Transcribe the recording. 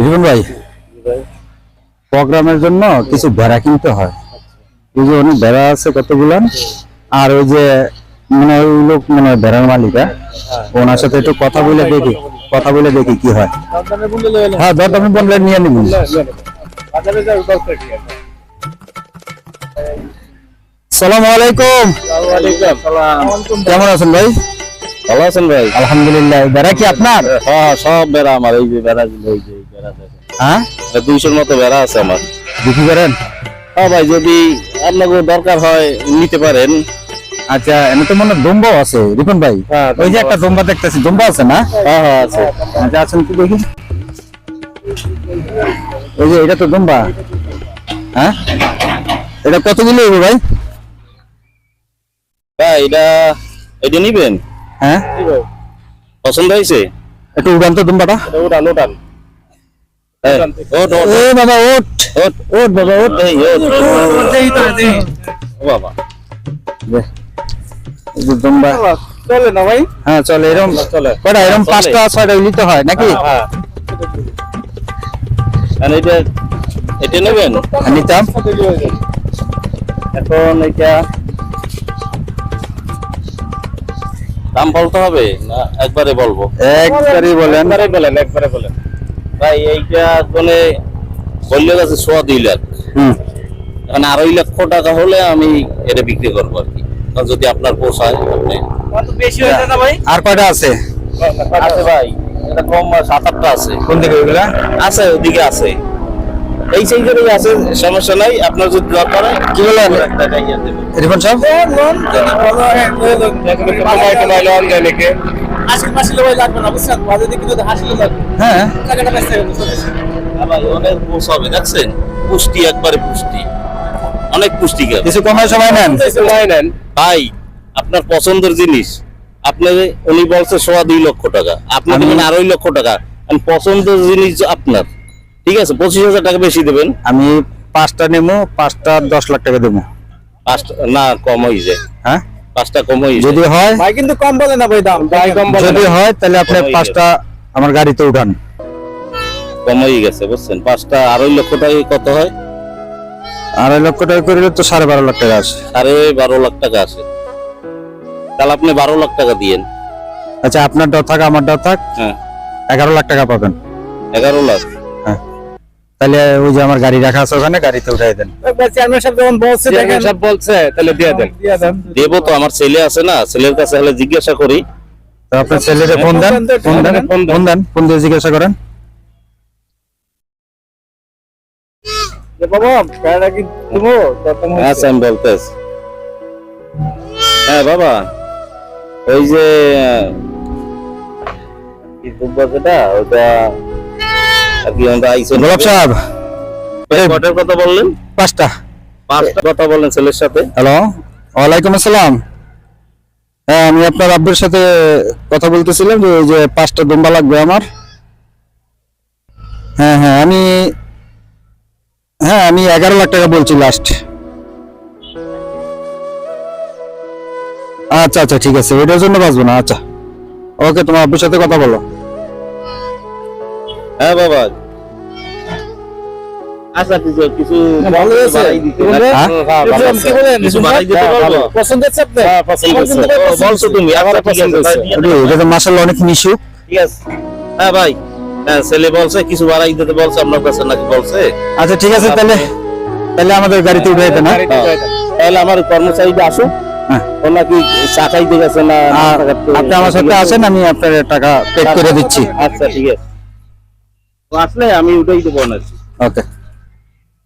রিপন ভাই প্রোগ্রামের জন্য কিছু ভেড়া কিনতে হয়। এই যে অনেক ভেড়া আছে কতগুলান আর ওই যে মানে ওই লোক মানে ভেড়ার মালিক হ্যাঁ? ওনার সাথে একটু কথা বলে দেখি কথা বলে দেখি কি হয়। হ্যাঁ দরদামে বললে নিয়ে নিব। সালাম আলাইকুম। কেমন আছেন ভাই? ভালো আছেন ভাই। আলহামদুলিল্লাহ ভেড়া কি আপনার? হ্যাঁ সব বেড়া আমার এই যে বেড়া গুলো হ্যাঁ? দুইশোর মতো বেড়া আছে আমার। বিক্রি করেন? হ্যাঁ ভাই যদি আপনাকে দরকার হয় নিতে পারেন। আচ্ছা এমনি তো মনে দম্বাও আছে রিপন ভাই। হ্যাঁ, ওই যে একটা দম্বা দেখতেছি দম্বা আছে না? হ্যাঁ হ্যাঁ আছে। আচ্ছা আছেন কি দেখি? ওই যে এটা তো দম্বা। হ্যাঁ? এটা কতগুলো হবে ভাই? ভাই এটা এটা নিবেন? হ্যাঁ? পছন্দ হয়েছে? একটু উড়ান তো দম্বাটা। এটা উঠান হ্যাঁ, বাবা বাবা এই, বাবা। চলে না ভাই? হ্যাঁ চলে এরকম চলে। কটা এরকম পাঁচটা ছয়টা নিতে হয় নাকি? হ্যাঁ এটা এটা নেবেন? নিতাম। এখন এটা দাম বলতে হবে না একবারে বলব? একবারই বলেন। একবারে বলেন একবারে বলেন। ভাই এইটা মানে বললে গেছে সোয়া দুই লাখ। হুম। এখন আড়াই লক্ষ টাকা হলে আমি এটা বিক্রি করব আর কি। যদি আপনার পোষায় আপনি বেশি হয়েছে না ভাই? আর কয়টা আছে? আছে ভাই এটা কম সাত আটটা আছে। কোন দিকে ওইগুলা আছে ওদিকে আছে। এই সেই জন্যই আছে সমস্যা নাই। আপনার যদি দরকার হয় কি বলেন একটা টাইয়া দেবো রিপন লাগবে না বুঝছেন? বাজে দিকে যদি লাগবে। হ্যাঁ। টাকাটা চলে হ্যাঁ ভাই অনেক পোষ হবে দেখছেন? পুষ্টি একবারে পুষ্টি। অনেক পুষ্টি গেল। কিছু কমায় সময় নেন। নেন। ভাই আপনার পছন্দের জিনিস আপনার উনি বলছে সোয়া দুই লক্ষ টাকা আপনি আমি- দেবেন আড়াই লক্ষ টাকা। পছন্দের জিনিস আপনার ঠিক আছে? পঁচিশ হাজার টাকা বেশি দেবেন। আমি পাঁচটা নেব পাঁচটা দশ লাখ টাকা দেবো। পাঁচটা না কম হয়ে যায়। হ্যাঁ? পাঁচটা কম যদি হয় ভাই কিন্তু কম বলে না ভাই দাম। ভাই কম বলে যদি হয় তাহলে আপনি পাঁচটা আমার গাড়িতে উঠান। কম হয়ে গেছে বুঝছেন? পাঁচটা আড়াই লক্ষ টাকা কত হয়? আড়াই লক্ষ টাকা করলে তো সাড়ে বারো লাখ টাকা আসে। সাড়ে বারো লাখ টাকা আসে। তাহলে আপনি বারো লাখ টাকা দিয়েন। আচ্ছা আপনার ডর থাক আমার ডর থাক হ্যাঁ। এগারো লাখ টাকা পাবেন। এগারো লাখ? তাহলে ওই যে আমার গাড়ি রাখা আছে ওখানে গাড়িতে উঠাই দেন। চেয়ারম্যান সাহেব যখন বলছে দেখেন। সব বলছে তাহলে দিয়ে দেন। দেবো তো আমার ছেলে আছে না ছেলের কাছে হলে জিজ্ঞাসা করি। তো আপনার ছেলেরে ফোন দেন ফোন দেন ফোন দেন। ফোন দিয়ে জিজ্ঞাসা করেন। বাবা কি আচ্ছা আমি বলতেছি। হ্যাঁ বাবা। ওই যে কি দুব্বা যেটা ওটা গোলাপ সাহেব কটার কথা বললেন? পাঁচটা। পাঁচটা কথা বললেন ছেলের সাথে? হ্যালো ওয়ালাইকুম আসসালাম। হ্যাঁ আমি আপনার আব্বুর সাথে কথা বলতেছিলাম যে যে পাঁচটা দুম্বা লাগবে আমার। হ্যাঁ হ্যাঁ আমি হ্যাঁ আমি এগারো লাখ টাকা বলছি লাস্ট আচ্ছা আচ্ছা ঠিক আছে ওইটার জন্য বাঁচবো না আচ্ছা। ওকে তোমার আব্বুর সাথে কথা বলো। হ্যাঁ বাবা। আচ্ছা কিছু কিছু ভালো? বাড়াই দিতে- বলবে? হ্যাঁ, হ্যাঁ, ভালো কি বলেন? কিছু বাড়াই দিতে হ্যাঁ, পারব? পছন্দ হচ্ছে আপনার? হ্যাঁ, পছন্দ বলছো তুমি আচ্ছা, ঠিক আছে, পছন্দ এটা এটা তো মাসাল্লাহ অনেক মিশু। ঠিক আছে। হ্যাঁ ভাই। হ্যাঁ ছেলে বলছে কিছু বাড়াই দিতে বলছে আপনার কাছে নাকি বলছে। আচ্ছা ঠিক আছে তাহলে তাহলে আমাদের গাড়িতে হ্যাঁ? উঠাই দেন। তাহলে আমার কর্মচারীটা আসুক। হ্যাঁ। চা গেছে না আপনি আমার সাথে আসেন আমি আপনার টাকা পেড করে দিচ্ছি। আচ্ছা ঠিক আছে। আসলে আমি উঠেই দেবো না ওকে